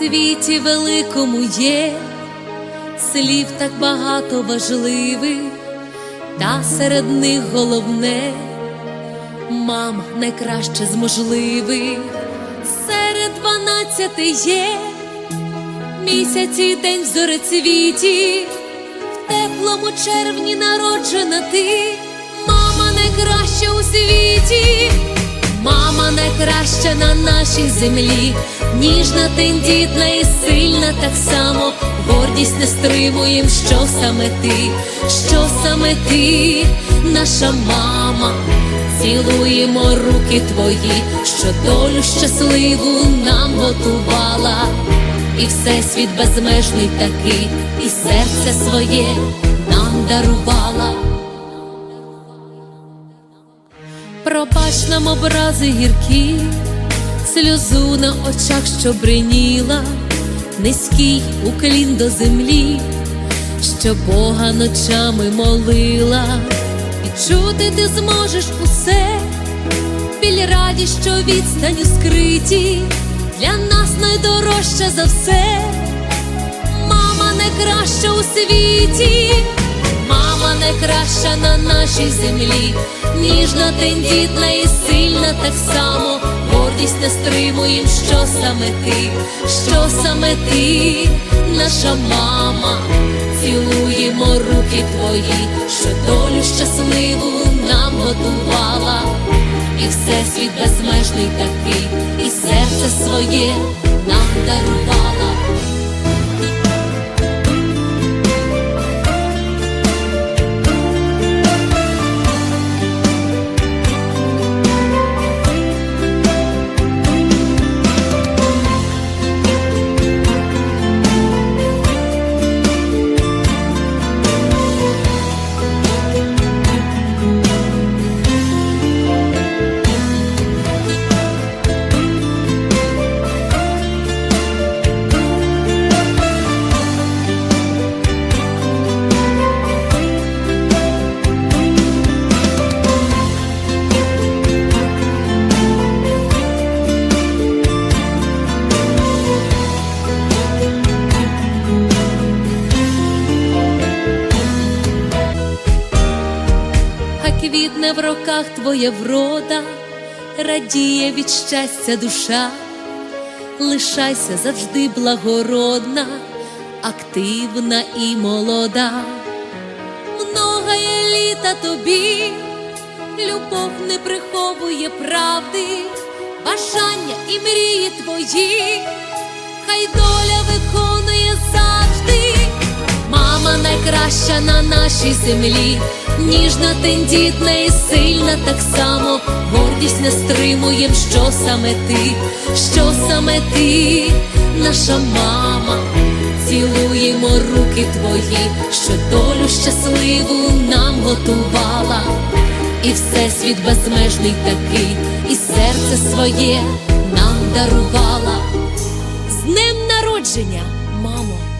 світі великому є. Слів так багато важливих, та серед них головне. Мама найкраще з можливих. Серед дванадцяти є. Місяці день зорецвіті, в теплому червні народжена ти, мама найкраща у світі. Мама найкраща на нашій землі, ніжна, тендітна і сильна так само. Гордість не стримуєм, що саме ти, що саме ти, наша мама, цілуємо руки твої, що долю щасливу нам готувала, і всесвіт безмежний такий, і серце своє нам дарувала. Пробач нам образи гіркі, сльозу на очах, що бриніла, низький уклін до землі, що Бога ночами молила, відчути ти зможеш усе, біль раді, що відстаню скриті, для нас найдорожча за все, мама найкраща у світі. Найкраща на нашій землі, ніжна, тендітна і сильна так само. Гордість не стримуєм, що саме ти, що саме ти, наша мама, цілуємо руки твої, що долю щасливу нам готувала, і всесвіт безмежний такий, і серце своє нам дарувала. Квітне в роках твоя врода, радіє від щастя душа, лишайся завжди благородна, активна і молода, многое літа тобі, любов не приховує правди, бажання і мрії твої, хай доля виконує завжди. Найкраща на нашій землі, ніжна, тендітна і сильна так само. Гордість не стримуєм, що саме ти, що саме ти, наша мама, цілуємо руки твої, що долю щасливу нам готувала, і всесвіт безмежний такий, і серце своє нам дарувала. З днем народження, мамо!